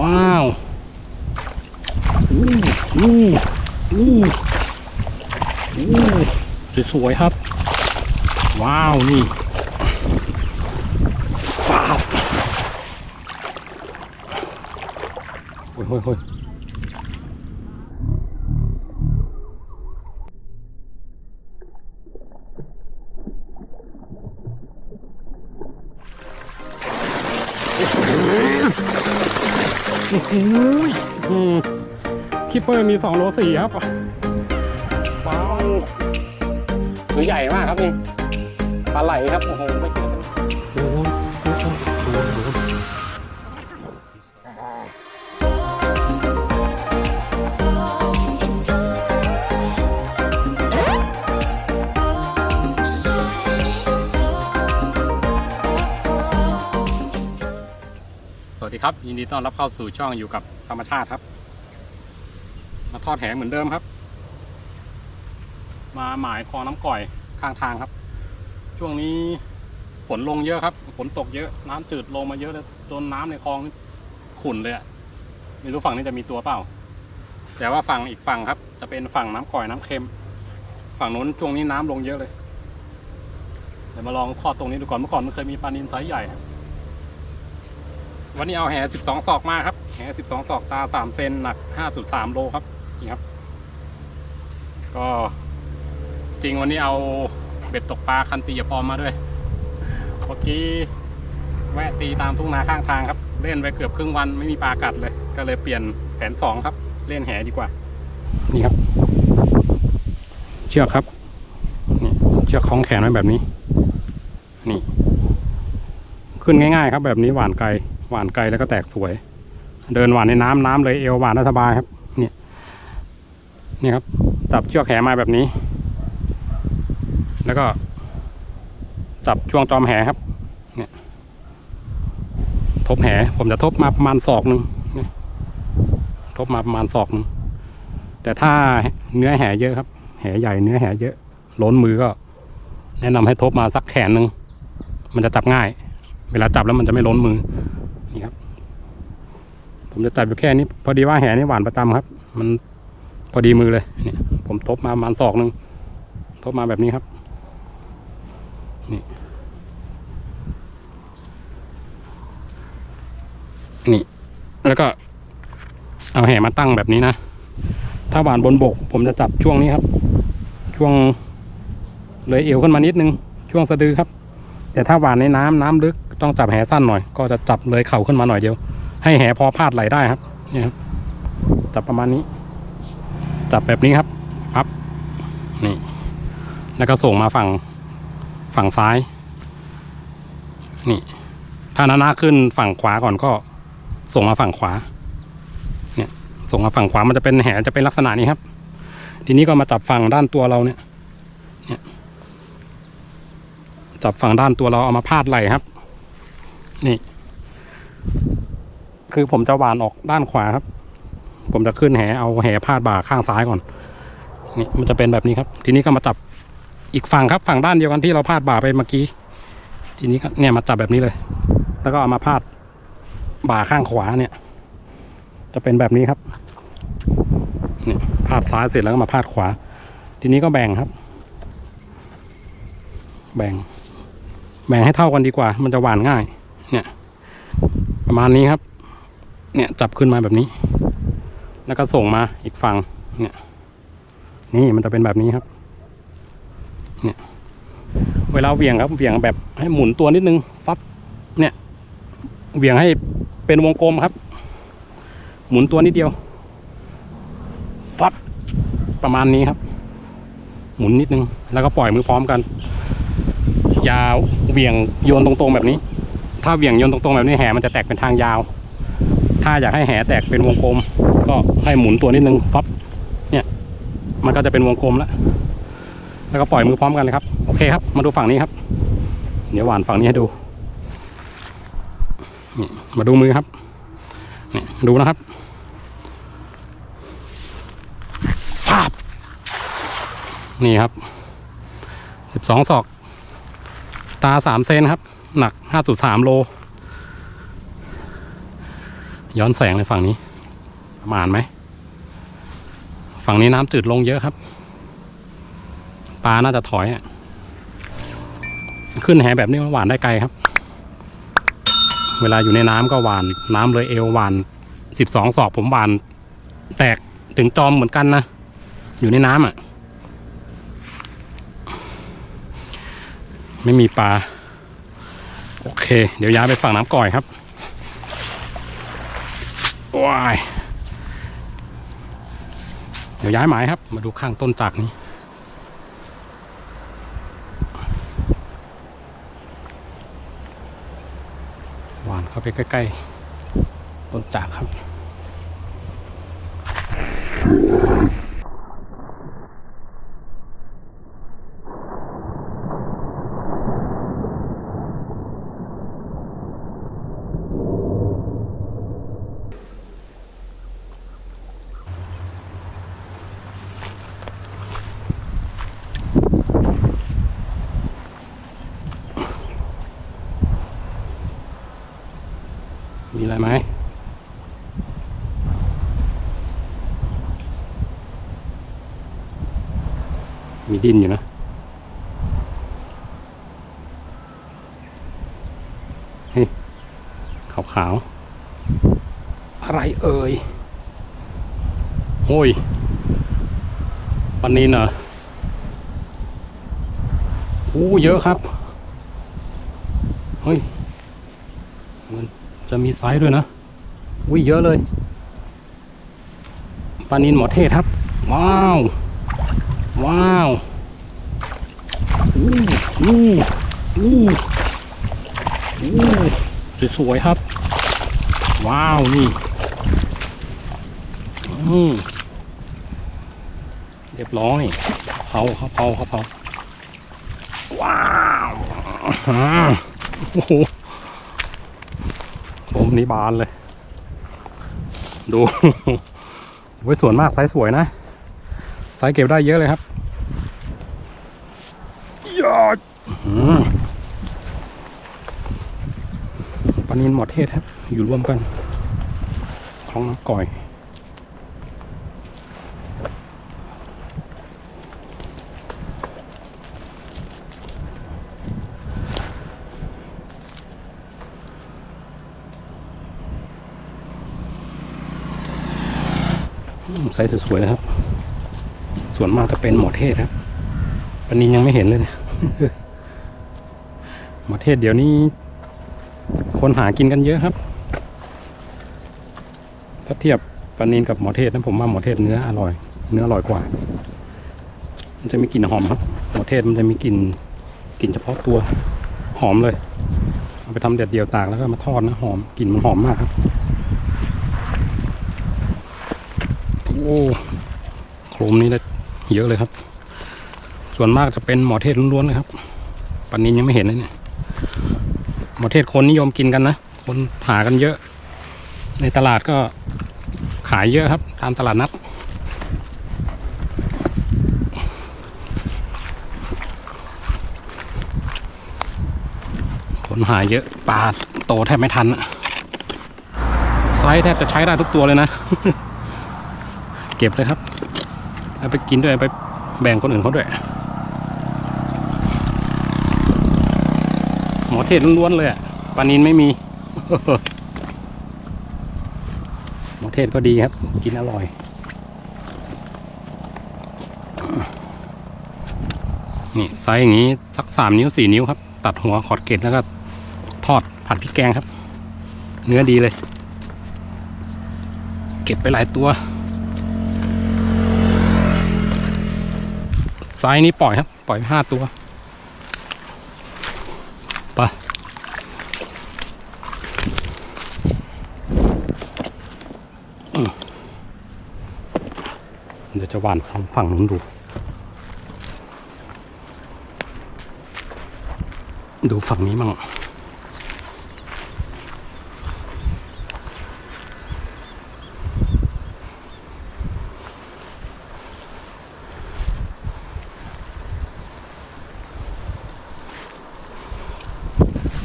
ว้าวอู้อู้อู้อู้สวยๆครับ ว้าว นี่ว้าวโอ้ ยโอ้ยโอ้ยอื้อหืออืมคิปเปอร์มีสองโลสี่ครับ ว้าวตัวใหญ่มากครับนี่ ปลาไหลครับ โอ้โหไม่เจอ วัสดีครับ ยินดีต้อนรับเข้าสู่ช่องอยู่กับธรรมชาติครับ มาทอดแหเหมือนเดิมครับ มาหมายคลองน้ำก่อยข้างทางครับ ช่วงนี้ฝนลงเยอะครับฝนตกเยอะน้ำจืดลงมาเยอะเลยจนน้ำในคลองขุ่นเลยอะไม่รู้ฝั่งนี้จะมีตัวเปล่า แต่ว่าฝั่งอีกฝั่งครับ จะเป็นฝั่งน้ำก่อยน้ำเค็ม ฝั่งนู้นช่วงนี้น้ำลงเยอะเลยเดี๋ยวมาลองทอดตรงนี้ดูก่อนเมื่อก่อนมันเคยมีปลานินไซส์ใหญ่ วันนี้เอาแห่12 ศอกมาครับ แห่12 ศอกตา 3 เซนหนัก 5.3 โลครับ นี่ครับ ก็จริงวันนี้เอาเบ็ดตกปลาคันตีอย่าปอมมาด้วย เมื่อกี้แวะตีตามทุ่งนาข้างทางครับ เล่นไปเกือบครึ่งวันไม่มีปลากัดเลย ก็เลยเปลี่ยนแผนสองครับ เล่นแหดีกว่า นี่ครับ เชือกครับ นี่เชือกคล้องแขนไว้แบบนี้ นี่ ขึ้นง่ายๆครับแบบนี้หวานไกล หวานไกลแล้วก็แตกสวย เดินหวานในน้ำน้ำเลยเอวหวานสบายครับเนี่ยนี่ครับจับเชือกแหมาแบบนี้ แล้วก็ จับช่วงจอมแหครับ เนี่ย ทบแหผมจะทบมาประมาณศอกหนึ่งทบมาประมาณศอกหนึ่งแต่ถ้าเนื้อแหเยอะครับ แหใหญ่เนื้อแหเยอะล้นมือก็ แนะนำให้ทบมาสักแขนหนึ่งมันจะจับง่าย เวลาจับแล้วมันจะไม่ล้นมือ ผมจะจับอยู่แค่นี้ พอดีว่าแหนี่หวานประจำครับ มันพอดีมือเลยเนี่ยผมทบมาประมาณศอกหนึ่งทบมาแบบนี้ครับ นี่ นี่ แล้วก็ เอาแหมาตั้งแบบนี้นะ ถ้าหวานบนบก ผมจะจับช่วงนี้ครับ ช่วงเลยเอวขึ้นมานิดนึง ช่วงสะดือครับ แต่ถ้าหวานในน้ำน้ำลึกต้องจับแหสั้นหน่อย ก็จะจับเลยเข่าขึ้นมาหน่อยเดียว ให้แหพอพาดไหลได้ครับเนี่ยครับจับประมาณนี้ จับแบบนี้ครับพับนี่ แล้วก็ส่งมาฝั่งฝั่งซ้าย นี่ ถ้าหนาขึ้นฝั่งขวาก่อนก็ ส่งมาฝั่งขวา เนี่ย ส่งมาฝั่งขวามันจะเป็นแหจะเป็นลักษณะนี้ครับ ทีนี้ก็มาจับฝั่งด้านตัวเราเนี่ยเนี่ยจับฝั่งด้านตัวเราเอามาพาดไหลครับ นี่ คือผมจะหวานออกด้านขวาครับ ผมจะขึ้นแหเอาแหพาดบ่าข้างซ้ายก่อนนี่มันจะเป็นแบบนี้ครับ ทีนี้ก็มาจับอีกฝั่งครับฝั่งด้านเดียวกันที่เราพาดบ่าไปเมื่อกี้ ทีนี้ก็เนี่ยมาจับแบบนี้เลย แล้วก็เอามาพาดบ่าข้างขวาเนี่ย จะเป็นแบบนี้ครับเนี่ยพาดซ้ายเสร็จแล้วก็มาพาดขวา ทีนี้ก็แบ่งครับ แบ่ง แบ่งให้เท่ากันดีกว่า มันจะหวานง่าย เนี่ย ประมาณนี้ครับ เนี่ยจับขึ้นมาแบบนี้ แล้วก็ส่งมาอีกฝั่งเนี่ย นี่มันจะเป็นแบบนี้ครับ เนี่ยเวลาเหวี่ยงครับเหวี่ยงแบบให้หมุนตัวนิดนึงฟับเนี่ยเหวี่ยงให้เป็นวงกลมครับ หมุนตัวนิดเดียวฟับประมาณนี้ครับ หมุนนิดนึง แล้วก็ปล่อยมือพร้อมกัน ยาวเหวี่ยงโยนตรงๆแบบนี้ ถ้าเหวี่ยงโยนตรงๆแบบนี้แหมันจะแตกเป็นทางยาว ถ้าอยากให้แหแตกเป็นวงกลม ก็ให้หมุนตัวนิดนึงปั๊บเนี่ย มันก็จะเป็นวงกลมแล้ว แล้วก็ปล่อยมือพร้อมกันเลยครับ โอเคครับ มาดูฝั่งนี้ครับ เดี๋ยวหวานฝั่งนี้ให้ดูนี่มาดูมือครับนี่ดูนะครับฟาบนี่ครับสิบสองศอก ตาสามเซนครับ หนักห้าจุดสามโล ย้อนแสงเลยฝั่งนี้ประมาณไหม ฝั่งนี้น้ำจืดลงเยอะครับ ปลาน่าจะถอยอะขึ้นแหแบบนี้หวานได้ไกลครับ เวลาอยู่ในน้ำก็หวาน น้ำเลยเอวหวานสิบสองศอกผมหวาน แตกถึงจอมเหมือนกันนะ อยู่ในน้ำอะ ไม่มีปลา โอเค เดี๋ยวย้ายไปฝั่งน้ำก่อยครับ ว้ายเดี๋ยวย้ายหมายครับ มาดูข้างต้นจากนี้ หวานเข้าไปใกล้ ๆ ต้นจากครับ ดินอยู่นะเฮ้ยขาวๆอะไรเอ่ยโอ้ยปันนี้เนอะอู้เยอะครับเฮ้ยมันจะมีไซส์ด้วยนะอุ้ยเยอะเลยปลานินหมอเทศครับ ว้าว ว้าว สวยๆครับ ว้าว นี่อืมเรียบร้อยเผาเขาเผาเขาเผาว้าวโอ้โหผมนี่บานเลย ดูไว้ยสวนมากไซส์สวยนะ ไซส์เก็บได้เยอะเลยครับยอดอืม ปลานินหมอเทศครับ อยู่ร่วมกันคลองน้ำก่อยไซส์สวยๆนะครับ ส่วนมากจะเป็นหมอเทศครับปลานินยังไม่เห็นเลยเนี่ย หมอเทศเดี๋ยวนี้ คนหากินกันเยอะครับ ถ้าเทียบปลานินกับหมอเทศนั้นผมว่าหมอเทศเนื้ออร่อย เนื้ออร่อยกว่า มันจะมีกลิ่นหอมครับ หมอเทศมันจะมีกลิ่นกลิ่นเฉพาะตัวหอมเลยเอาไปทำเด็ดเดียวตากแล้วก็มาทอดนะหอมกลิ่นมันหอมมากครับโอ้โครมนี้ได้เยอะเลยครับ ส่วนมากจะเป็นหมอเทศล้วนๆเลยครับปันนี้ยังไม่เห็นเลยเนี่ย หมอเทศคนนิยมกินกันนะ คนหากันเยอะ ในตลาดก็ขายเยอะครับ ตามตลาดนัดคนหาเยอะปลาโตแทบไม่ทันไซส์แทบจะใช้ได้ทุกตัวเลยนะ เก็บเลยครับเอาไปกินด้วยไปแบ่งคนอื่นเขาด้วย หมอเทศล้วนๆเลยอะปลานินไม่มีหมอเทศก็ดีครับ กินอร่อยนี่ไซส์อย่างนี้สักสามนิ้วสี่นิ้วครับ ตัดหัวขอดเกล็ดแล้วก็ทอดผัดพริกแกงครับ เนื้อดีเลย เก็บไปหลายตัวไซส์นี้ปล่อยครับ ปล่อยห้าตัว บ้านสองฝั่งนู้นดู ดูฝั่งนี้มั่ง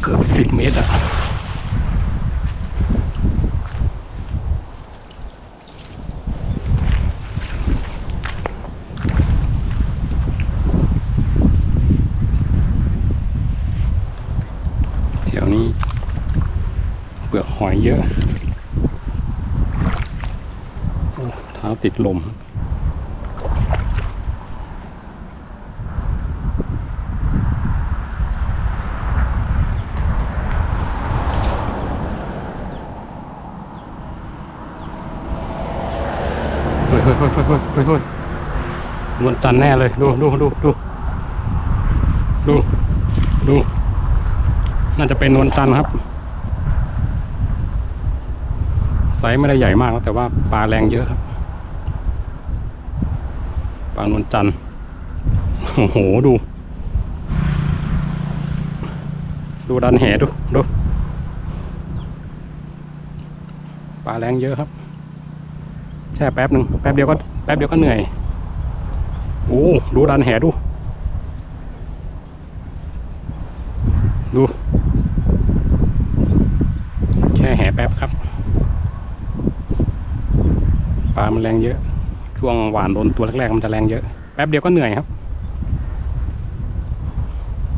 เกือบสิบเมตรอะ เยอะเท้าติดลมเฮ้ยเฮ้ยเฮ้ยเฮ้ยเฮ้ยเฮ้ยเฮ้ยนวลจันแน่เลย ดูดูดูดูดูดู น่าจะเป็นนวลจันครับ ไซส์ไม่ได้ใหญ่มากนะแต่ว่าปลาแรงเยอะครับปลานวลจันทร์โอ้โหดู ดูดันแหดูดูปลาแรงเยอะครับแช่แป๊บหนึ่งแป๊บเดียวก็แป๊บเดียวก็เหนื่อยโอ้ดูดันแหดู ดูแช่แหแป๊บครับ ปลามันแรงเยอะ ช่วงหวานโดนตัวแรกๆมันจะแรงเยอะ แป๊บเดียวก็เหนื่อยครับ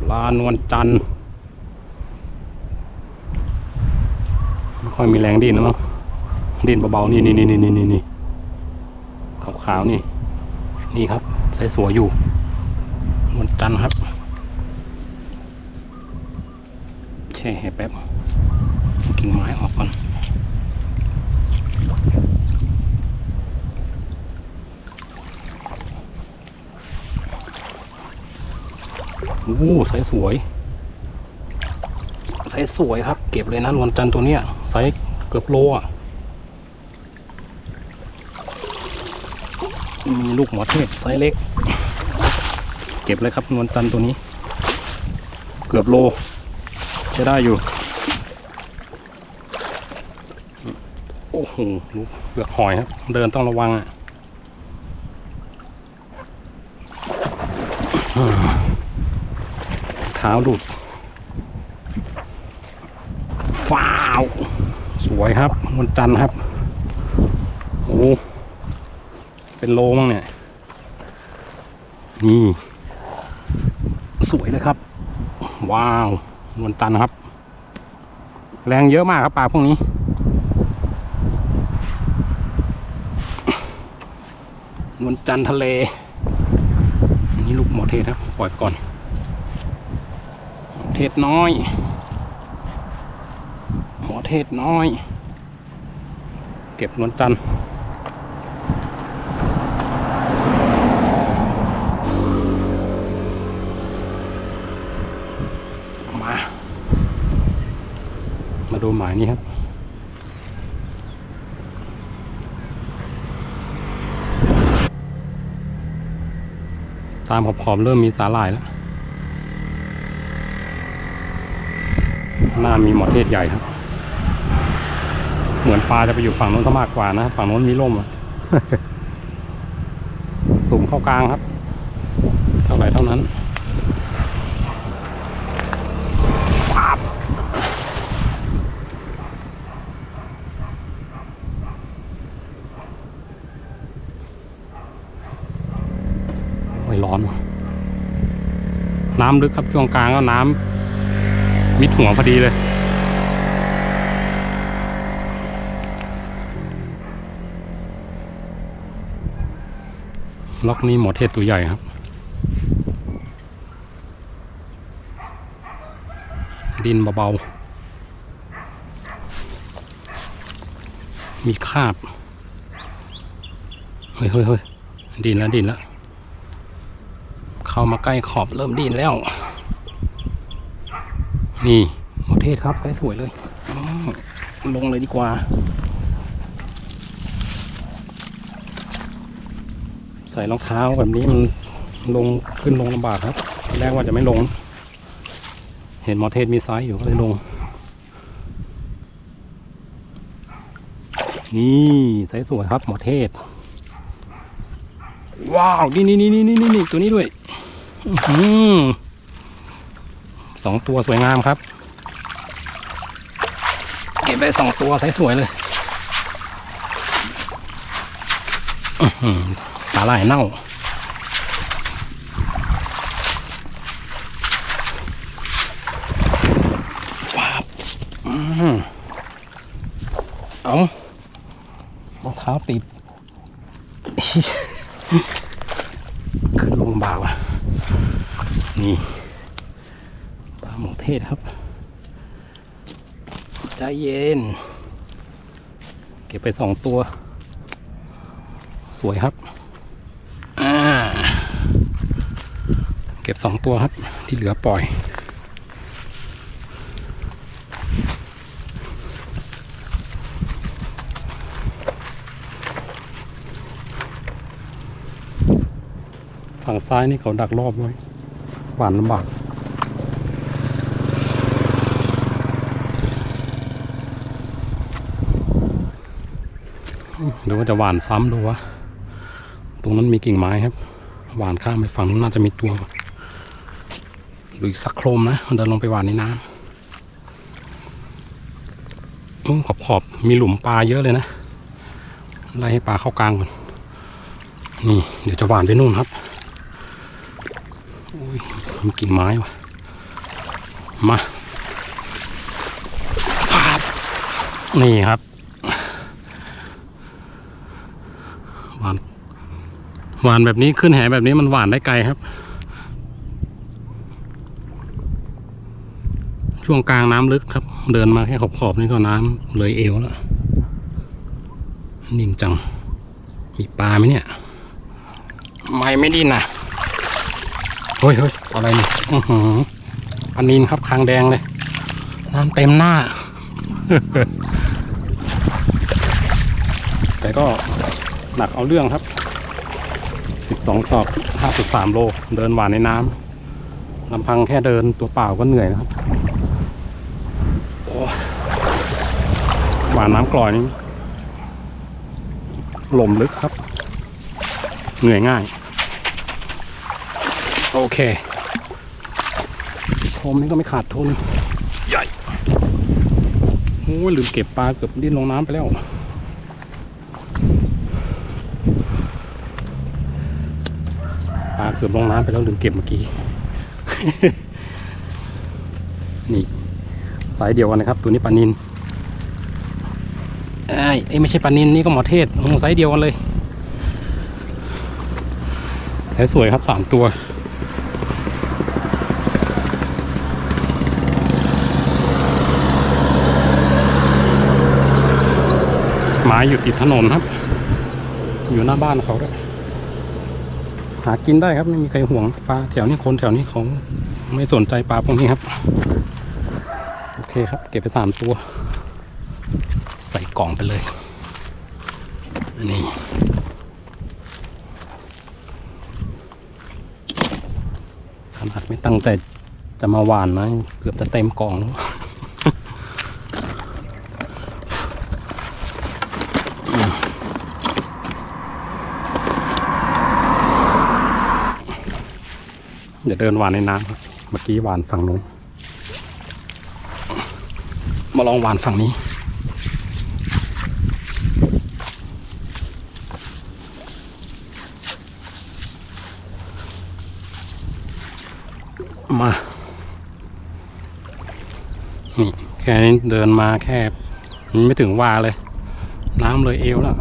ปลานวลจันทร์ไม่ค่อยมีแรงดิ้นนะมั้งดิ้นเบาๆนี่นี่นี่นี่นี่นี่ขาวๆนี่ นี่ครับใส่สัวอยู่นวลจันทร์ครับแช่ให้แป๊บกิ่งไม้ออกก่อน โอ้ไซส์สวยไซส์สวยครับ เก็บเลยนะนวลจันทร์ตัวเนี้ยไซส์เกือบโลอะมีลูกหมอเทศไซส์เล็ก เก็บเลยครับนวลจันทร์ตัวนี้ เกือบโลจะได้อยู่ โอ้โหลูกเปลือกหอยครับ เดินต้องระวังอะ ท้าหลุดว้าว สวยครับนวลจันทร์ครับ โอ้เป็นโลมั้งเนี่ย นี่ สวยเลยครับ ว้าวนวลจันทร์ครับ แรงเยอะมากครับปลาพวกนี้นวลจันทะเล อันนี้ลูกหมอเทศครับ ปล่อยก่อน ศน้อยหมอเทศน้อย เก็บนวลจันทร์มา มาดูหมายนี้ครับตามขอบขอบๆเริ่มมีสาหร่ายแล้ว หน้ามีหมอเทศใหญ่ครับ เหมือนปลาจะไปอยู่ฝั่งนู้นซะมากกว่านะ ฝั่งนู้นมีร่มสุ่มเข้ากลางครับ เท่าไหร่เท่านั้นโอ้ยร้อน น้ำลึกครับช่วงกลางก็น้ำ มิดหัวพอดีเลย ล็อกนี้หมอเทศตัวใหญ่ครับ ดินเบาๆ มีคาบ เฮ้ยเฮ้ยเฮ้ยดินแล้วดินแล้ว เข้ามาใกล้ขอบเริ่มดินแล้ว นี่หมอเทศครับไซส์สวยเลยลงเลยดีกว่า ใส่รองเท้าแบบนี้มันลงขึ้นลงลำบากครับแรกว่าจะไม่ลง เห็นหมอเทศมีไซส์อยู่ก็เลยลง นี่ไซส์สวยครับหมอเทศ ว้าว นี่นี่นี่นี่นี่นี่ตัวนี้ด้วย อื้อหือ สองตัวสวยงามครับ เก็บได้สองตัวสวยเลยอื้อหือสาหร่ายเน่าว้าวอืมเอารองเท้าติด ขึ้นลงบ่าวอะ นี่ปลาหมกเท ศครับ ใจเย็น เก็บไปสองตัว สวยครับ เก็บสองตัวครับ ที่เหลือปล่อยฝั่งซ้ายนี่เขาดักรอบไว้หวานลำบาก หรือว่าจะหวานซ้ำดูวะตรงนั้นมีกิ่งไม้ครับ หวานข้ามไปฝั่งนู้นน่าจะมีตัวหรืออีกสักโครมนะเดินลงไปหวานในน้ำขอบขอบมีหลุมปลาเยอะเลยนะไล่ให้ปลาเข้ากลางก่อนนี่ เดี๋ยวจะหวานไปนู่นครับอุ้ยมีกิ่งไม้วะมาฟาดนี่ครับ หวาน หวานแบบนี้ขึ้นแหแบบนี้มันหวานได้ไกลครับ ช่วงกลางน้ำลึกครับ เดินมาแค่ขอบขอบๆนี่ก็น้ำเลยเอวแล้วนิ่งจัง มีปลาไหมเนี่ย ไม่ไม่ดิ้นนะเฮ้ยเฮ้ยอะไรนี่อื้อหือปลานินครับคางแดงเลย น้ำเต็มหน้า แต่ก็หนักเอาเรื่องครับ สองศอกห้าสิบสามโล เดินหวานในน้ำลำพังแค่เดินตัวเปล่าก็เหนื่อยนะครับหวานน้ำกร่อยนี่หล่มลึกครับ เหนื่อยง่าย โอเคโคมนี้ก็ไม่ขาดทุน ใหญ่ โอ้ยลืมเก็บปลาเกือบดิ้นลงน้ำไปแล้ว ปลา เกือบลงน้ำไปแล้วลืมเก็บเมื่อกี้ นี่สายเดียวกันนะครับ ตัวนี้ปลานินไอ้ยเอ้ไม่ใช่ปลานินนี่ก็หมอเทศโอ้สายเดียวกันเลย สายสวยครับสามตัวหมาอยู่ติดถนนครับ อยู่หน้าบ้านเขาด้วย หากินได้ครับไม่มีใครห่วงปลาแถวนี้คนแถวนี้เขาไม่สนใจปลาพวกนี้ครับ โอเคครับ เก็บไปสามตัว ใส่กล่องไปเลยนี่ขนาดไม่ตั้งแต่จะมาหวานนะ เกือบจะเต็มกล่องแล้ว เดี๋ยวเดินหวานในน้ำครับเมื่อกี้หวานฝั่งนู้นมาลองหวานฝั่งนี้ มา นี่แค่นี้เดินมาแค่ไม่ถึงวาเลย น้ำเลยเอวแล้ว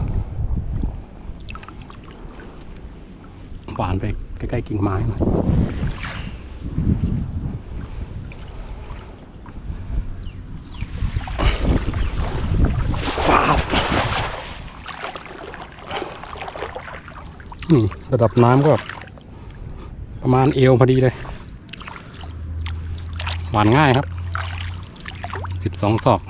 หวานไป ใกล้ๆกิ่งไม้หน่อยนี่ระดับน้ำก็ ประมาณเอวพอดีเลย หวานง่ายครับสิบสองศอก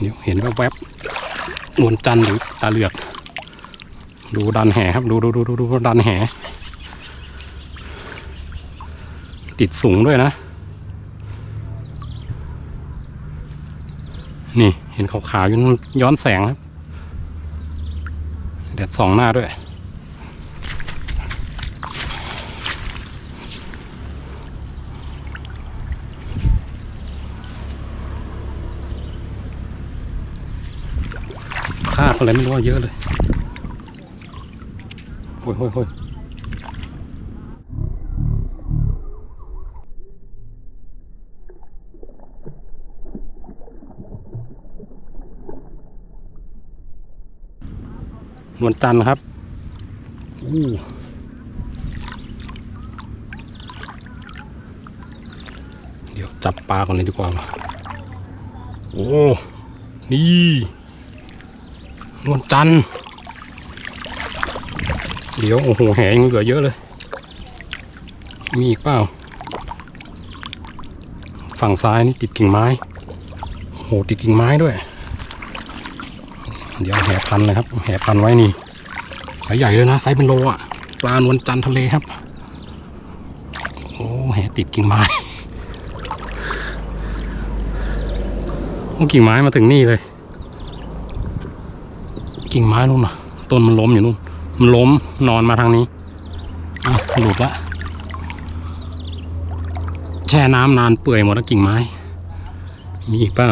เดี๋ยวเห็นแวบๆ นวลจันหรือตาเหลือก ดูดันแหครับดูดูดูดูดันแห ติดสูงด้วยนะ นี่เห็นขาวๆย้อนย้อนแสงครับ แดดส่องหน้าด้วย บอะไรไม่รู้เยอะเลยโอ้ยโอ้ยโอ้ยนวลจันทร์ครับอู้เดี๋ยวจับปลาก่อนเลยดีกว่ามาโอ้ นี่ นวลจันเดี๋ยวโอ้โหแหยงเหลือเยอะเลย มีอีกเปล่า ฝั่งซ้ายนี่ติดกิ่งไม้โอ้โหติดกิ่งไม้ด้วย เดี๋ยวแห่พันเลยครับ แห่พันไว้นี่สายใหญ่เลยนะไซส์เป็นโลอะปลานวลจันทะเลครับ โอ้แห่ติดกิ่งไม้กิ่งไม้มาถึงนี่เลย กิ่งไม้นู่นน่ะต้นมันล้มอยู่นู่น มันล้มนอนมาทางนี้อะหลุดละแช่น้ำนานเปื่อยหมดแล้วกิ่งไม้ มีอีกเปล่า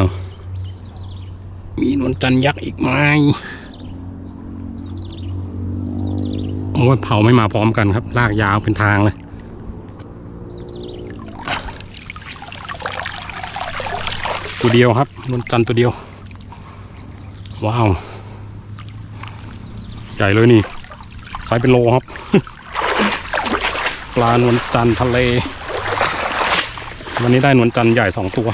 มีนวลจันยักษ์อีกไหมโอ้ยเผาไม่มาพร้อมกันครับ ลากยาวเป็นทางเลยตัวเดียวครับนวลจันตัวเดียว ว้าว ญ่เลยนี่ไซส์เป็นโลครับ ปลานวลจันทร์ทะเล วันนี้ได้นวลจันทร์ใหญ่สองตัว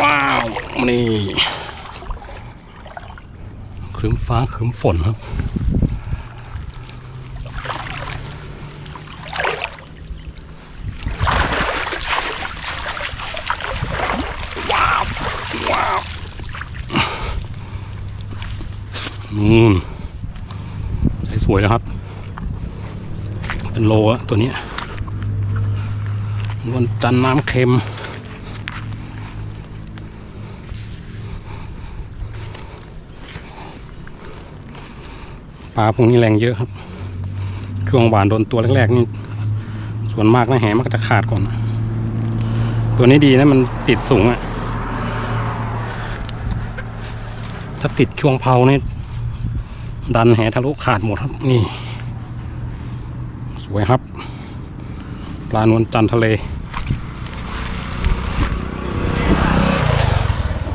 ว้าว นี่ครึ้มฟ้าครึ้มฝนครับ นู่นใช้ส วยแล้วครับ เป็นโลอะตัวนี้ยนวลจันน้ำเค็ม ปลาพวกนี้แรงเยอะครับ ช่วงหวานโดนตัวแรกๆนี่ส่วนมากนะแหมันก็จะขาดก่อน ตัวนี้ดีนะมันติดสูงอะถ้าติดช่วงเพานี่ ดันแหทะลุขาดหมดครับ นี่ สวยครับ ปลานวลจันทะเล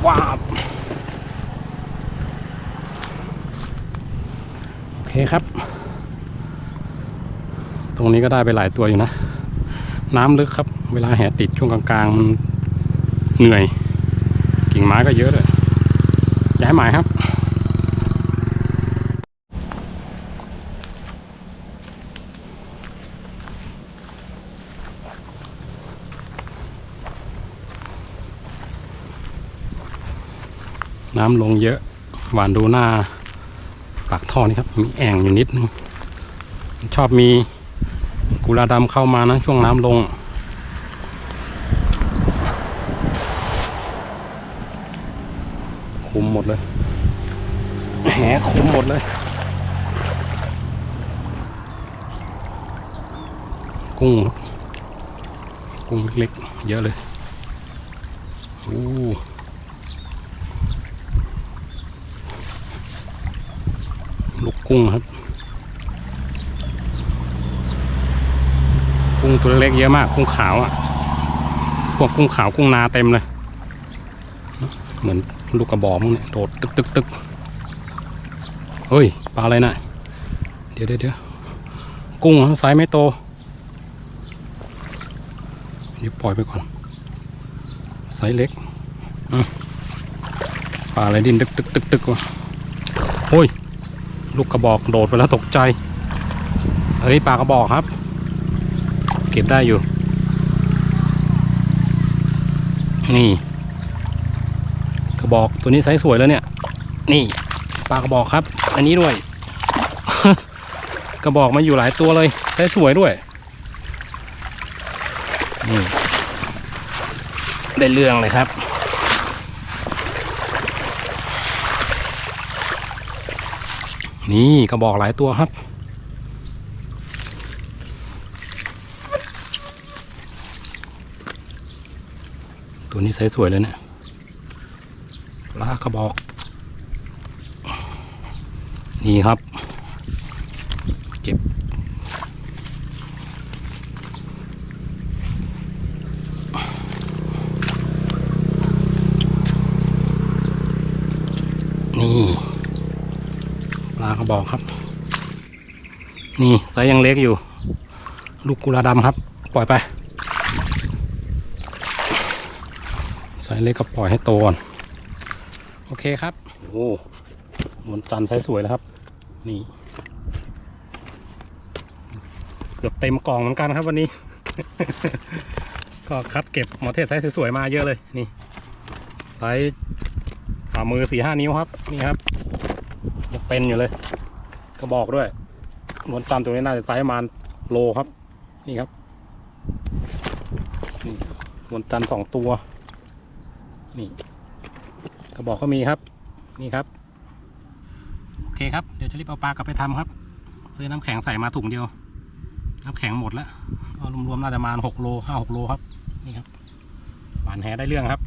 ว้าวโอเคครับ ตรงนี้ก็ได้ไปหลายตัวอยู่นะ น้ำลึกครับ เวลาแหติดช่วงกลางๆมันเหนื่อย กิ่งไม้ก็เยอะเลยย้ายหมายครับ น้ำลงเยอะ หวานดูหน้า ปากท่อนี่ครับ มีแอ่งอยู่นิดนึง ชอบมีกุลาดำเข้ามานะ ช่วงน้ำลง คุมหมดเลย แหคุมหมดเลย กุ้ง กุ้งเล็กๆเยอะเลย อู้ ลูกกุ้งครับ กุ้งตัวเล็กเยอะมาก กุ้งขาวอะ พวกกุ้งขาวกุ้งนาเต็มเลย เหมือนลูกกระบอกมั้งเนี่ยโดดตึกตึกตึกเฮ้ยปลาอะไรน่ะเดี๋ยวเดี๋ยวเดี๋ยวกุ้งครับไซส์ไม่โตเดี๋ยวปล่อยไปก่อนไซส์เล็กปลาอะไรดินตึกตึกตึกตึกวะโอ้ย ลูกกระบอกโดดไปแล้วตกใจ เฮ้ยปลากระบอกครับ เก็บได้อยู่ นี่ กระบอกตัวนี้ไซส์สวยแล้วเนี่ย นี่ปลากระบอกครับ อันนี้ด้วย กระบอกมาอยู่หลายตัวเลยไซส์สวยด้วย นี่ได้เรื่องเลยครับ นี่กระบอกหลายตัวครับ ตัวนี้ใสสวยเลยเนะี่ยลากระบอก นี่ครับ บอกครับ นี่ไซส์ยังเล็กอยู่ ลูกกุลาดำครับ ปล่อยไปไซส์เล็กก็ปล่อยให้โตก่อนโอเคครับ โอ้หนวลจันไซส์สวยแล้วครับ นี่ เกือบเต็มกล่องเหมือนกันครับวันนี้ ก็คัดเก็บหมอเทศไซส์สวยๆมาเยอะเลย นี่ ไซส์ฝ่ามือสี่ห้านิ้วครับ นี่ครับ เป็นอยู่เลย กระบอกด้วยนวลจันตัวนี้น่าจะไซส์ประมาณโลครับ นี่ครับนี่นวลจันสองตัว นี่ กระบอกก็มีครับ นี่ครับ โอเคครับ เดี๋ยวจะรีบเอาปลากลับไปทำครับ ซื้อน้ำแข็งใส่มาถุงเดียว น้ำแข็งหมดแล้วเอารวมๆน่าจะประมาณหกโลห้าหกโลครับ นี่ครับหวานแหได้เรื่องครับ